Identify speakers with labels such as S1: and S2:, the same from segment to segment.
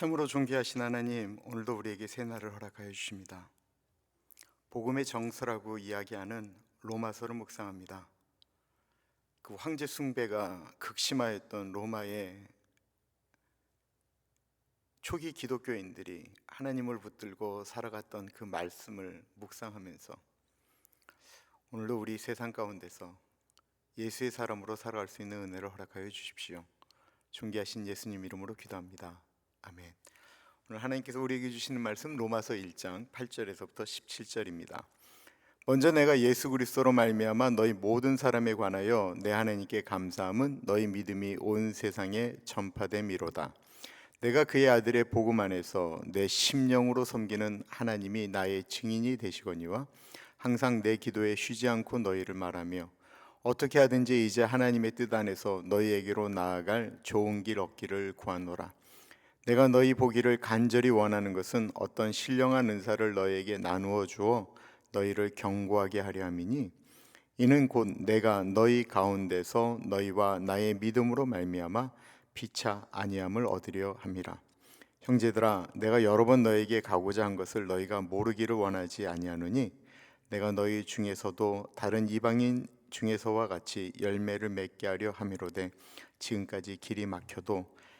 S1: 참으로 존귀하신 하나님, 오늘도 우리에게 새 날을 허락하여 주십니다. 복음의 정서라고 이야기하는 로마서를 묵상합니다. 그 황제 숭배가 극심하였던 로마의 초기 기독교인들이 하나님을 붙들고 살아갔던 그 말씀을 묵상하면서 오늘도 우리 세상 가운데서 예수의 사람으로 살아갈 수 있는 은혜를 허락하여 주십시오. 존귀하신 예수님 이름으로 기도합니다. 아멘. 오늘 하나님께서 우리에게 주시는 말씀 로마서 1장 8절에서부터 17절입니다. 먼저 내가 예수 그리스도로 말미암아 너희 모든 사람에 관하여 내 하나님께 감사함은 너희 믿음이 온 세상에 전파됨이로다. 내가 그의 아들의 복음 안에서 내 심령으로 섬기는 하나님이 나의 증인이 되시거니와 항상 내 기도에 쉬지 않고 너희를 말하며 어떻게 하든지 이제 하나님의 뜻 안에서 너희에게로 나아갈 좋은 길 얻기를 구하노라. 내가 너희 보기를 간절히 원하는 것은 어떤 신령한 은사를 너희에게 나누어 주어 너희를 경고하게 하려 함이니 이는 곧 내가 너희 가운데서 너희와 나의 믿음으로 말미암아 피차 아니함을 얻으려 함이라. 형제들아 내가 여러 번 너에게 가고자 한 것을 너희가 모르기를 원하지 아니하노니 내가 너희 중에서도 다른 이방인 중에서와 같이 열매를 맺게 하려 함이로되 지금까지 길이 막혀도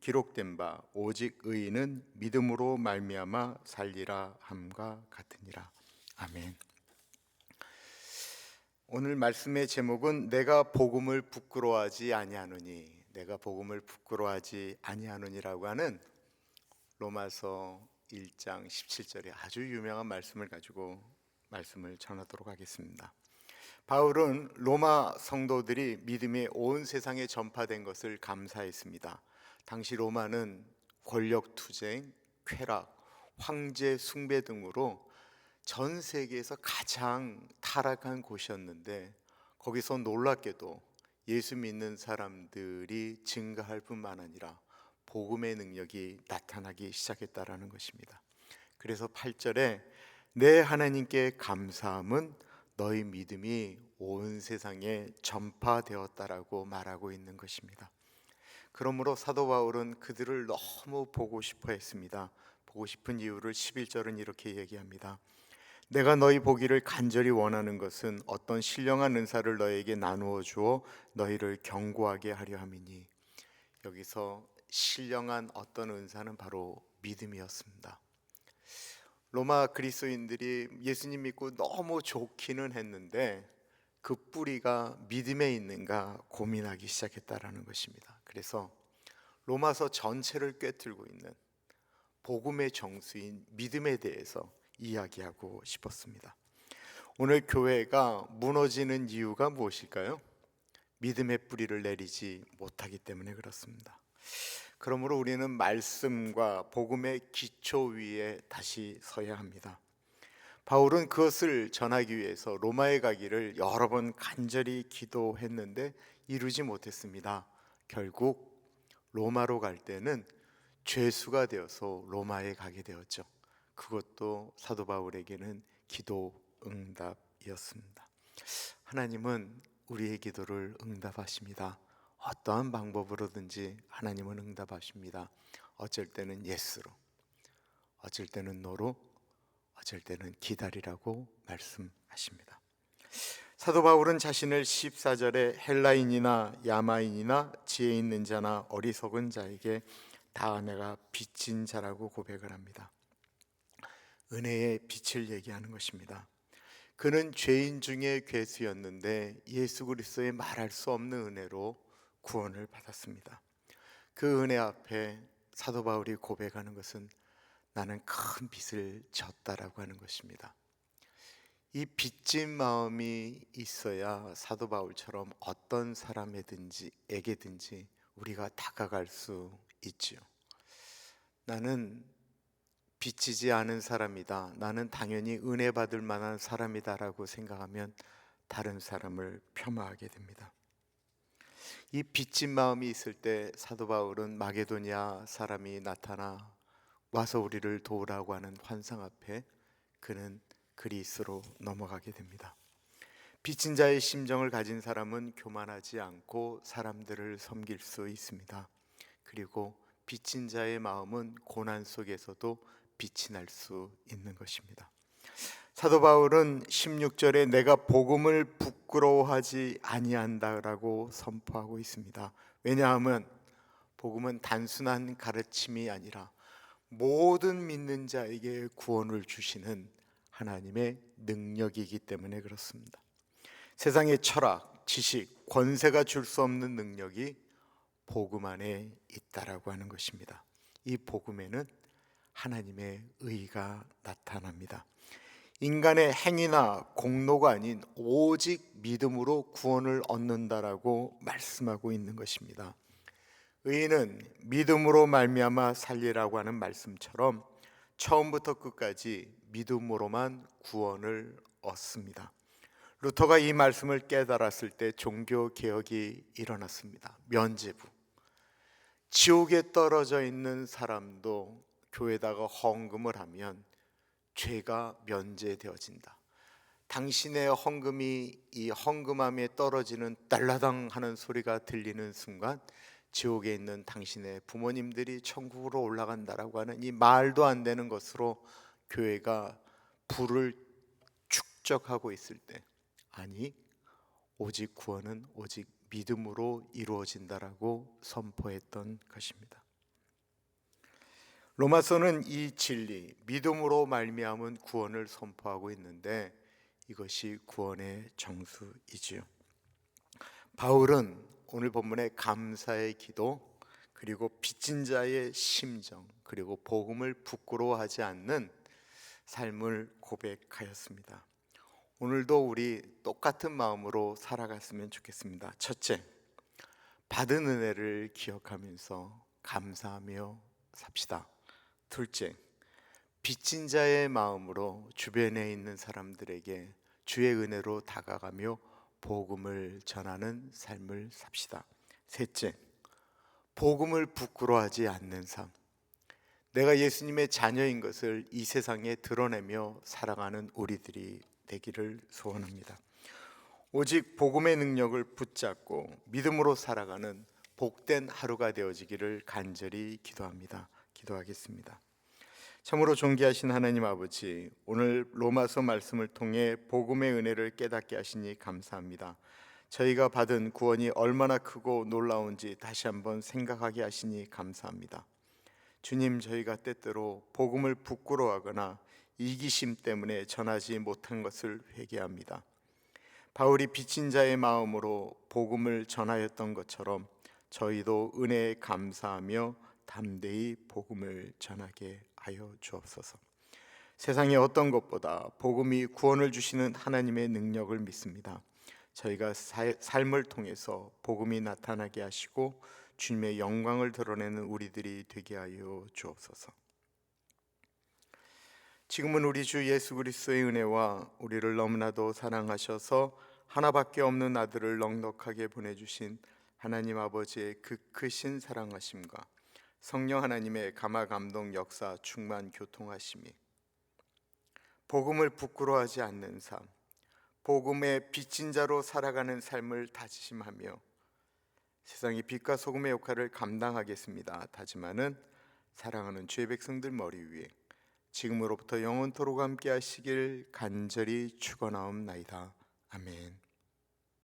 S1: 기록된 바 오직 의인은 믿음으로 말미암아 살리라 함과 같으니라. 아멘. 오늘 말씀의 제목은 내가 복음을 부끄러워하지 아니하노니 내가 복음을 부끄러워하지 아니하노니라고 하는 로마서 1장 17절의 아주 유명한 말씀을 가지고 말씀을 전하도록 하겠습니다. 바울은 로마 성도들이 믿음이 온 세상에 전파된 것을 감사했습니다. 당시 로마는 권력 투쟁, 쾌락, 황제 숭배 등으로 전 세계에서 가장 타락한 곳이었는데 거기서 놀랍게도 예수 믿는 사람들이 증가할 뿐만 아니라 복음의 능력이 나타나기 시작했다라는 것입니다. 그래서 8절에 내 하나님께 감사함은 너희 믿음이 온 세상에 전파되었다라고 말하고 있는 것입니다. 그러므로 사도 바울은 그들을 너무 보고 싶어 했습니다. 보고 싶은 이유를 11절은 이렇게 얘기합니다. 내가 너희 보기를 간절히 원하는 것은 어떤 신령한 은사를 너에게 나누어 주어 너희를 경고하게 하려 함이니 여기서 신령한 어떤 은사는 바로 믿음이었습니다. 로마 그리스도인들이 예수님 믿고 너무 좋기는 했는데 그 뿌리가 믿음에 있는가 고민하기 시작했다라는 것입니다. 그래서 로마서 전체를 꿰뚫고 있는 복음의 정수인 믿음에 대해서 이야기하고 싶었습니다. 오늘 교회가 무너지는 이유가 무엇일까요? 믿음의 뿌리를 내리지 못하기 때문에 그렇습니다. 그러므로 우리는 말씀과 복음의 기초 위에 다시 서야 합니다. 바울은 그것을 전하기 위해서 로마에 가기를 여러 번 간절히 기도했는데 이루지 못했습니다. 결국 로마로 갈 때는 죄수가 되어서 로마에 가게 되었죠. 그것도 사도 바울에게는 기도 응답이었습니다. 하나님은 우리의 기도를 응답하십니다. 어떠한 방법으로든지 하나님은 응답하십니다. 어쩔 때는 예스로, 어쩔 때는 노로, 어쩔 때는 기다리라고 말씀하십니다. 사도 바울은 자신을 14절에 헬라인이나 야마인이나 지혜 있는 자나 어리석은 자에게 다 내가 빚진 자라고 고백을 합니다. 은혜의 빛을 얘기하는 것입니다. 그는 죄인 중에 괴수였는데 예수 그리스도의 말할 수 없는 은혜로 구원을 받았습니다. 그 은혜 앞에 사도 바울이 고백하는 것은 나는 큰 빚을 졌다라고 하는 것입니다. 이 빚진 마음이 있어야 사도 바울처럼 어떤 사람에든지 에게든지 우리가 다가갈 수 있지요. 나는 비치지 않은 사람이다. 나는 당연히 은혜 받을 만한 사람이다라고 생각하면 다른 사람을 폄하하게 됩니다. 이 빚진 마음이 있을 때 사도 바울은 마게도니아 사람이 나타나 와서 우리를 도우라고 하는 환상 앞에 그는 그리스로 넘어가게 됩니다. 빚진 자의 심정을 가진 사람은 교만하지 않고 사람들을 섬길 수 있습니다. 그리고 빚진 자의 마음은 고난 속에서도 빛이 날 수 있는 것입니다. 사도 바울은 16절에 내가 복음을 부끄러워하지 아니한다라고 선포하고 있습니다. 왜냐하면 복음은 단순한 가르침이 아니라 모든 믿는 자에게 구원을 주시는 하나님의 능력이기 때문에 그렇습니다. 세상의 철학, 지식, 권세가 줄 수 없는 능력이 복음 안에 있다라고 하는 것입니다. 이 복음에는 하나님의 의가 나타납니다. 인간의 행위나 공로가 아닌 오직 믿음으로 구원을 얻는다라고 말씀하고 있는 것입니다. 의인은 믿음으로 말미암아 살리라고 하는 말씀처럼 처음부터 끝까지 믿음으로만 구원을 얻습니다. 루터가 이 말씀을 깨달았을 때 종교 개혁이 일어났습니다. 면제부. 지옥에 떨어져 있는 사람도 교회다가 헌금을 하면 죄가 면제되어진다. 당신의 헌금이 이 헌금함에 떨어지는 달라당 하는 소리가 들리는 순간 지옥에 있는 당신의 부모님들이 천국으로 올라간다라고 하는 이 말도 안 되는 것으로 교회가 불을 축적하고 있을 때 아니 오직 구원은 오직 믿음으로 이루어진다라고 선포했던 것입니다. 로마서는 이 진리, 믿음으로 말미암은 구원을 선포하고 있는데 이것이 구원의 정수이지요. 바울은 오늘 본문의 감사의 기도 그리고 빚진 자의 심정 그리고 복음을 부끄러워하지 않는 삶을 고백하였습니다. 오늘도 우리 똑같은 마음으로 살아갔으면 좋겠습니다. 첫째, 받은 은혜를 기억하면서 감사하며 삽시다. 둘째, 빚진 자의 마음으로 주변에 있는 사람들에게 주의 은혜로 다가가며 복음을 전하는 삶을 삽시다. 셋째, 복음을 부끄러워하지 않는 삶. 내가 예수님의 자녀인 것을 이 세상에 드러내며 살아가는 우리들이 되기를 소원합니다. 오직 복음의 능력을 붙잡고 믿음으로 살아가는 복된 하루가 되어지기를 간절히 기도합니다. 기도하겠습니다. 참으로 존귀하신 하나님 아버지, 오늘 로마서 말씀을 통해 복음의 은혜를 깨닫게 하시니 감사합니다. 저희가 받은 구원이 얼마나 크고 놀라운지 다시 한번 생각하게 하시니 감사합니다. 주님, 저희가 때때로 복음을 부끄러워하거나 이기심 때문에 전하지 못한 것을 회개합니다. 바울이 빚진 자의 마음으로 복음을 전하였던 것처럼 저희도 은혜에 감사하며 담대히 복음을 전하게 하여 주옵소서. 세상의 어떤 것보다 복음이 구원을 주시는 하나님의 능력을 믿습니다. 저희가 사, 삶을 통해서 복음이 나타나게 하시고 주님의 영광을 드러내는 우리들이 되게 하여 주옵소서. 지금은 우리 주 예수 그리스도의 은혜와 우리를 너무나도 사랑하셔서 하나밖에 없는 아들을 넉넉하게 보내주신 하나님 아버지의 그 크신 사랑하심과 성령 하나님의 감화 감동 역사 충만 교통하심이 복음을 부끄러워하지 않는 삶, 복음의 빚진 자로 살아가는 삶을 다짐하며 세상의 빛과 소금의 역할을 감당하겠습니다. 다짐하는 사랑하는 죄 백성들 머리 위에 지금으로부터 영원토록 함께 하시길 간절히 축원하옵나이다. 아멘.